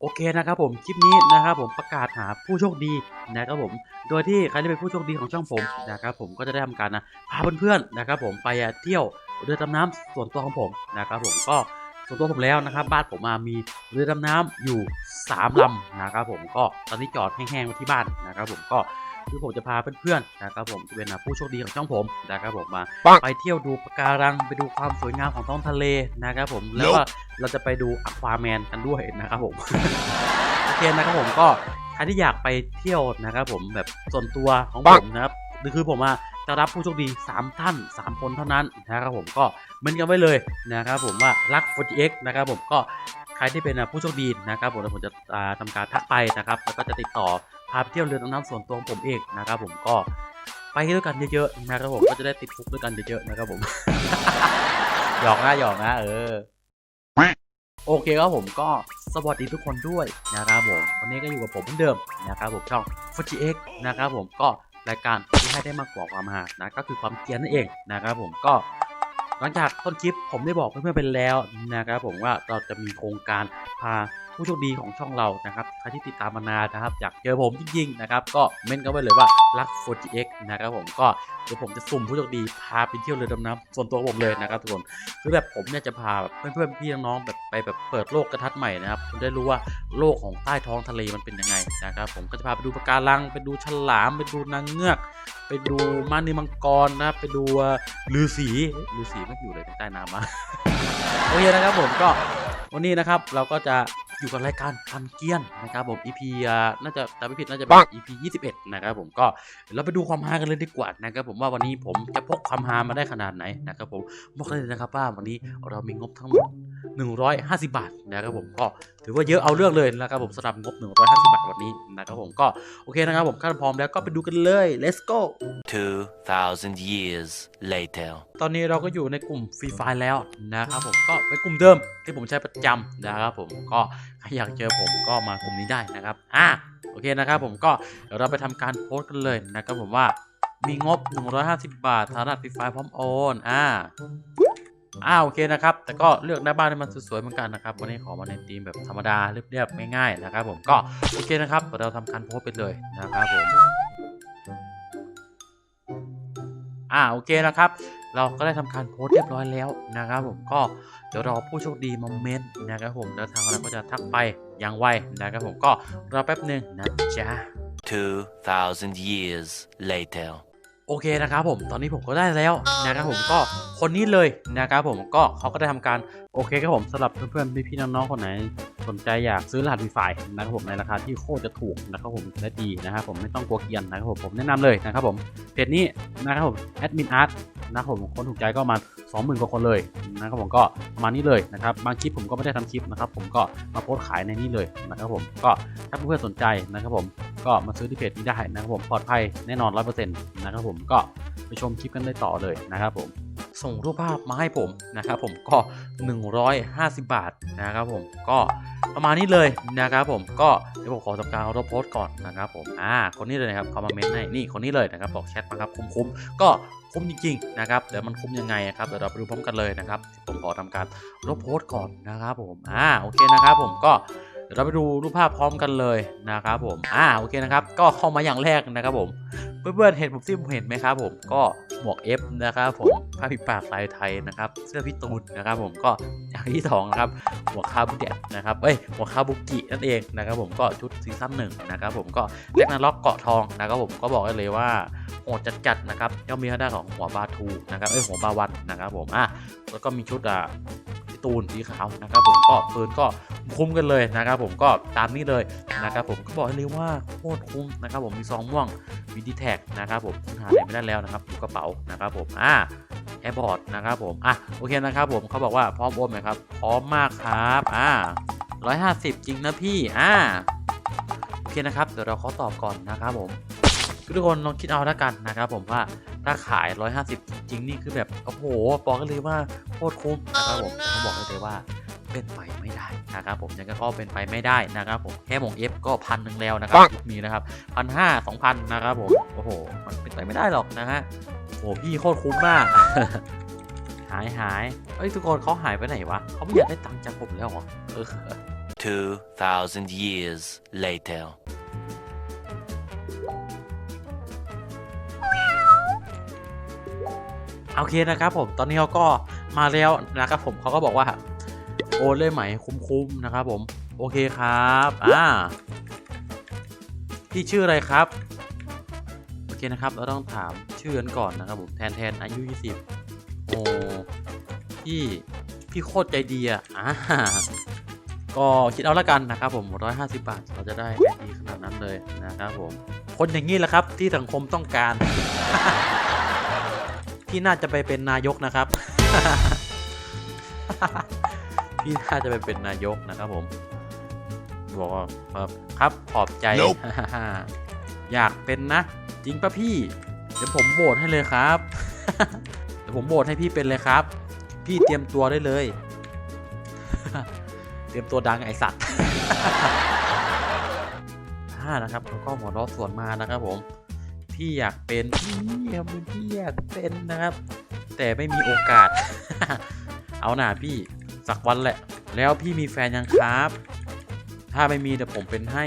โอเคนะครับผมคลิปนี้นะครับผมประกาศหาผู้โชคดีนะครับผมโดยที่ใครที่เป็นผู้โชคดีของช่องผมนะครับผมก็จะได้ทำการนะพาเพื่อนๆนะครับผมไปเที่ยวเรือดำน้ำส่วนตัวของผมนะครับผมก็ส่วนตัวผมแล้วนะครับบ้านผมมามีเรือดำน้ำอยู่3ลำนะครับผมก็ตอนนี้จอดแห้งๆไว้ที่บ้านนะครับผมก็ คือผมจะพาเพื่อนๆนะครับผมจะเป็นผู้โชคดีของช่องผมนะครับผมมาปังไปเที่ยวดูปะการังไปดูความสวยงามของท้องทะเลนะครับผมแล้วก็เราจะไปดูอควาแมนกันด้วยนะครับผมโอเคนะครับผมก็ใครที่อยากไปเที่ยวนะครับผมแบบส่วนตัวของปัผงมนะครับคือผมอะจะรับผู้โชคดี 3 ท่าน 3 คนเท่านั้นนะครับผมก็เหมือนกันไว้เลยนะครับผมว่ารัก 4x นะครับผมก็ใครที่เป็นผู้โชคดีนะครับผมเดี๋ยวผมจะอ่าทำการทักไปนะครับ แล้วก็จะติดต่อ พาไปเที่ยวเรือดำน้ำส่วนตัวของผมเองนะครับผมก็ไปด้วยกันเยอะๆนะครับผมก็จะได้ติดคุกด้วยกันเยอะๆนะครับผมหยอกนะหยอกนะเออโอเคครับผมก็สวัสดีทุกคนด้วยนะครับผมวันนี้ก็อยู่กับผมเหมือนเดิมนะครับผมช่อง f u j i X นะครับผมก็รายการที่ให้ได้มากกว่าความหานะก็คือความเกียนนั่นเองนะครับผมก็หลังจากต้นคลิปผมได้บอกเพื่อนๆไปแล้วนะครับผมว่าเราจะมีโครงการพา ผู้โชคดีของช่องเรานะครับใครที่ติดตามมานานนะครับอยากเจอผมจริงๆนะครับก็เม้นกันไว้เลยว่ารัก f u j i X นะครับผมก็เดี๋ยวผมจะสุ่มผู้โชคดีพาไปเที่ยวเรือดำน้ำส่วนตัวผมเลยนะครับทุกคนคือแบบผมเนี่ยจะพาแบบเพื่อนๆพี่น้องๆแบบไปแบบเปิดโลกกระทัดใหม่นะครับคุณได้รู้ว่าโลกของใต้ท้องทะเลมันเป็นยังไงนะครับผมก็จะพาไปดูปะการังไปดูฉลามไปดูนางเงือกไปดูม้านิมังกรนะครับไปดูฤาษีฤาษีไม่อยู่เลยใต้น้ำมาโอเคนะครับผมก็วันนี้นะครับเราก็จะ อยู่กับรายการฟันเกี้ยนนะครับผม EP อ่าน่าจะจำไม่ผิดน่าจะเป็น EP 21 นะครับผมก็เดี๋ยวเราไปดูความฮากันเลยดีกว่านะครับผมว่าวันนี้ผมจะพกความฮามาได้ขนาดไหนนะครับผมบอกเลยนะครับว่าวันนี้เรามีงบทั้งหมด 150 บาทนะครับผมก็ถือว่าเยอะเอาเรื่องเลยนะครับผมสำหรับงบ 150 บาทวันนี้นะครับผมก็โอเคนะครับผมถ้าพร้อมแล้วก็ไปดูกันเลย let's go 2,000 years later. ตอนนี้เราก็อยู่ในกลุ่มฟรีไฟแล้วนะครับผมก็เป็นกลุ่มเดิมที่ผมใช้ประจำนะครับผมก็ใครอยากเจอผมก็มากลุ่มนี้ได้นะครับอะโอเคนะครับผมก็เดี๋ยวเราไปทำการโพสต์กันเลยนะครับผมว่ามีงบ 150 บาทฐานะฟรีไฟพร้อมโอนอ่า อ่าโอเคนะครับ แต่ก็เลือกหน้าบ้านให้มันสวยๆเหมือนกันนะครับ วันนี้ขอมาในธีมแบบธรรมดาเรียบๆง่ายๆนะครับ ผมก็โอเคนะครับเดี๋ยวเราทำการโพสต์ไปเลยนะครับผมอ่าโอเคนะครับ เราก็ได้ทำการโพสต์เรียบร้อยแล้วนะครับ ผมก็เดี๋ยวรอผู้โชคดีมาเมนต์นะครับผมแล้วทางเราก็จะทักไปอย่างไวนะครับผมก็รอแป๊บหนึ่งนะจ๊ะ2,000 years later. โอเคนะครับผมตอนนี้ผมก็ได้แล้วนะครับผมก็คนนี้เลยนะครับผมก็เขาก็ได้ทำการโอเคครับผมสำหรับเพื่อนๆพี่ๆน้องๆคนไหนสนใจอยากซื้อรหัส Wi-Fi นะครับผมในราคาที่โคตรจะถูกนะครับผมและดีนะครับผมไม่ต้องกลัวเกรียนนะครับผมผมแนะนำเลยนะครับผมเพจนี้นะครับผมแอดมินอาร์ตนะครับผมคนถูกใจก็ประมาณ20,000กว่าคนเลย นะครับผมก็ประมาณนี้เลยนะครับบางคลิปผมก็ไม่ได้ทำคลิปนะครับผมก็มาโพสขายในนี้เลยนะครับผมก็ถ้าเพื่อนๆสนใจนะครับผมก็มาซื้อที่เพจนี้ได้นะครับผมปลอดภัยแน่นอน100%นะครับผมก็ไปชมคลิปกันได้ต่อเลยนะครับผมส่งรูปภาพมาให้ผมนะครับผมก็ 150 บาทนะครับผมก็ ประมาณนี้เลยนะครับผมก็เดี๋ยวผมขอทำการเอารถโพสก่อนนะครับผมอ่าคนนี้เลยนะครับเขามาเมนต์ให้นี่คนนี้เลยนะครับบอกแชทมาครับคุ้มๆก็คุ้มจริงๆนะครับเดี๋ยวมันคุ้มยังไงครับเดี๋ยวเราไปดูพร้อมกันเลยนะครับผมขอทำการลบโพสก่อนนะครับผมอ่าโอเคนะครับผมก็เดี๋ยวเราไปดูรูปภาพพร้อมกันเลยนะครับผมอ่าโอเคนะครับก็เข้ามาอย่างแรกนะครับผม เพื่อนๆเห็นผมที่ผมเห็นไหมครับผมก็หมวก F นะครับผมผ้าปิดปากลายไทยนะครับ เสื้อพี่ตูนนะครับผมก็อย่างที่สองนะครับหัวคาบุเดตนะครับเอ้ยหัวคาบุกินั่นเองนะครับผมก็ชุดซีซั่นหนึ่งนะครับผมก็เล็กนาล็อกเกาะทองนะครับผมก็บอกได้เลยว่าโหดจัดๆนะครับย่อมมีทาด้านของหัวบาทูนะครับเอ้ยหัวบาวันนะครับผมอะแล้วก็มีชุดอะพี่ตูนสีขาวนะครับผมก็ปืนก็ คุ้มกันเลยนะครับผมก็ตามนี้เลยนะครับผมก็บอกได้เลยว่าโคตรคุ้มนะครับผมมีซองม่วงวิดีแท็กนะครับผมหาอะไรไม่ได้แล้วนะครับอยู่กระเป๋านะครับผมอ่าแอร์บอร์ดนะครับผมอะโอเคนะครับผมเขาบอกว่าพร้อมโอนไหมครับพร้อมมากครับอ่าร้อยห้าสิบจริงนะพี่อ่าโอเคนะครับเดี๋ยวเราขอตอบก่อนนะครับผมทุกคนลองคิดเอาแล้วกันนะครับผมว่าถ้าขาย 150 จริงนี่คือแบบ โอ้โห บอกกันเลยว่าโคตรคุ้มนะครับผมเขาบอกได้เลยว่า เป็นไปไม่ได้นะครับผมยังไงก็เป็นไปไม่ได้นะครับผมแค่หมงเอฟก็พันหนึ่งแล้วนะครับยุคนี้นะครับพันห้าสองพันนะครับผมโอ้โหมันเป็นไปไม่ได้หรอกนะฮะโอ้โหพี่โคตรคุ้มมาก หายหายเอ้ยทุกคนเขาหายไปไหนวะเขาไม่อยากได้ตังค์จากผมแล้วเหรอเออ2,000 years later. โอเคนะครับผมตอนนี้เขาก็มาแล้วนะครับผมเขาก็บอกว่า โอนเลยไหมคุ้มๆนะครับผม โอเคครับอ่าพี่ชื่ออะไรครับ โอเคนะครับ เราต้องถามชื่อกันก่อนนะครับผมแทนแทนอายุ 20 โอ้พี่พี่โคตรใจดีอะอ่าก็คิดเอาละกันนะครับผม 150 บาท เราจะได้ดีขนาดนั้นเลยนะครับผม คนอย่างนี้แหละครับที่สังคมต้องการพี่น่าจะไปเป็นนายกนะครับ พี่น่าจะไปเป็นนายกนะครับผมบอกว่าครับครับขอบใจ Nope อยากเป็นนะ จริงปะพี่ เดี๋ยวผมโหวตให้เลยครับ เดี๋ยวผมโหวตให้พี่เป็นเลยครับ พี่เตรียมตัวได้เลย เตรียมตัวดังไอสัตว์ห้านะครับแล้วก็หัวเราะสวนมานะครับผม พี่อยากเป็นพี่ครับพี่อยากเป็นนะครับ แต่ไม่มีโอกาส เอาหน่าพี่ สักวันแหละ แล้วพี่มีแฟนยังครับ ถ้าไม่มีเดี๋ยวผมเป็นให้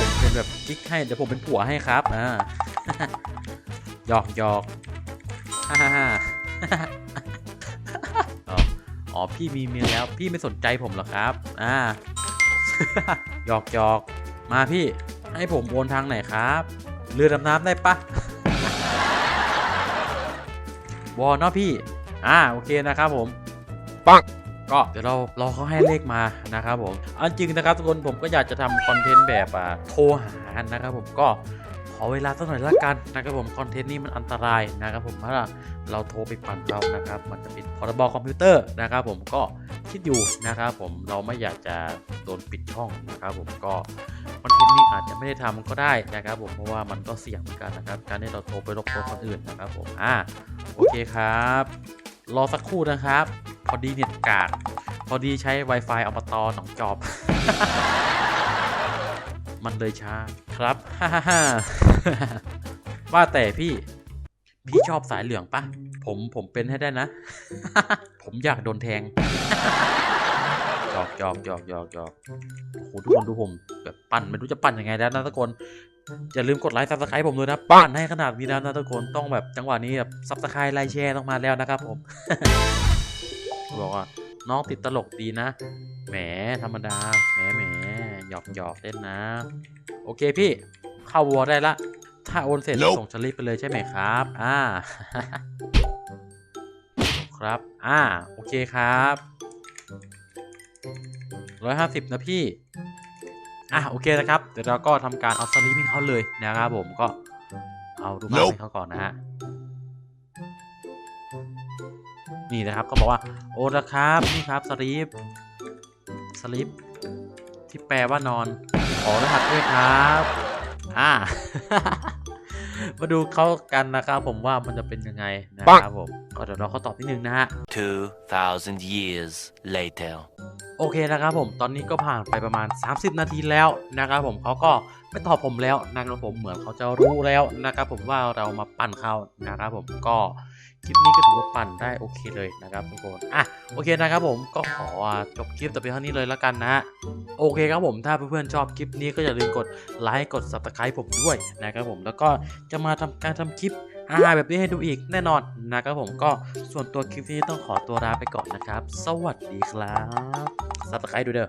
ผมเป็นแบบกิ๊กให้เดี๋ยวผมเป็นผัวให้ครับอ่าหยอกหยอกฮ่าฮ่าฮ่าอ๋อพี่มีเมียแล้วพี่ไม่สนใจผมหรอครับ อ่าหยอกหยอกมาพี่ให้ผมโอนทางไหนครับ เรือดำน้ำได้ปะวอเนาะพี่ อ่าโอเคนะครับผม ปัง ก็เดี๋ยวเรารอเขาให้เลขมานะครับผมเอาจริงนะครับทุกคนผมก็อยากจะทำคอนเทนต์แบบอ่าโทรหานะครับผมก็ขอเวลาสักหน่อยละกันนะครับผมคอนเทนต์นี้มันอันตรายนะครับผมถ้าเราโทรไปปั่นเรานะครับ มันจะเป็นพรบคอมพิวเตอร์นะครับ ผมก็คิดอยู่นะครับผมเราไม่อยากจะโดนปิดช่องนะครับ ผมก็คอนเทนต์นี้อาจจะไม่ได้ทำก็ได้นะครับ ผมเพราะว่ามันก็เสี่ยงเหมือนกันนะครับ การที่เราโทรไปรบกวนคนอื่นนะครับ ผมอ่าโอเคครับ รอสักครู่นะครับ พอดีเน็ตกากพอดีใช้ Wi-Fi อบตหนองจอบ มันเลยช้าครับว่าแต่พี่ พี่ชอบสายเหลืองปะผมผมเป็นให้ได้นะ ผมอยากโดนแทงหยอกหยอกหยอกหยอกหยอกโอ้โหทุกคนดูผมแบบปั่นไม่รู้จะปั่นยังไงแล้วนะทุกคนอย่าลืมกดไลค์ซับสไครต์ผมด้วยนะปั่นให้ขนาดนี้แล้วนะทุกคนต้องแบบจังหวะนี้แบบซับสไครต์ไลค์แชร์ต้องมาแล้วนะครับผม บอกว่าน้องติดตลกดีนะ แหมธรรมดา แหมแหมหยอกหยอกเล่นนะ โอเคพี่ เข้าวัวได้ละ ถ้าโอนเสร็จ Nope ส่งสลิปไปเลยใช่ไหมครับ อ่า ครับ อ่า โอเคครับร้อยห้าสิบนะพี่ อะโอเคนะครับ เดี๋ยวเราก็ทำการเอาสลิปให้เขาเลยนะครับผมก็เอาดูบ้าน Nope ให้เขาก่อนนะฮะ นี่นะครับก็บอกว่าโอนแล้วครับนี่ครับสลิปสลิปที่แปลว่านอนขอรหัสด้วยครับอ่ามาดูเขากันนะครับผมว่ามันจะเป็นยังไงนะครับผมก็เดี๋ยวเราเขาตอบนิดนึงนะฮะ2,000 years later. โอเคนะครับผมตอนนี้ก็ผ่านไปประมาณ 30 นาทีแล้วนะครับผมเขาก็ไม่ตอบผมแล้วนะครับผมเหมือนเขาจะรู้แล้วนะครับผมว่าเรามาปั่นเขานะครับผมก็ คลิปนี้ก็ถือว่าปั่นได้โอเคเลยนะครับทุกคนอะโอเคนะครับผมก็ขอจบคลิปแต่เพียงเท่านี้เลยแล้วกันนะฮะโอเคครับผมถ้าเพื่อนๆชอบคลิปนี้ก็อย่าลืมกดไลค์กด subscribe ผมด้วยนะครับผมแล้วก็จะมาทำการทำคลิปอาแบบนี้ให้ดูอีกแน่นอนนะครับผมก็ส่วนตัวคลิปนี้ต้องขอตัวลาไปก่อนนะครับ สวัสดีครับซับสไครต์ดูเด้อ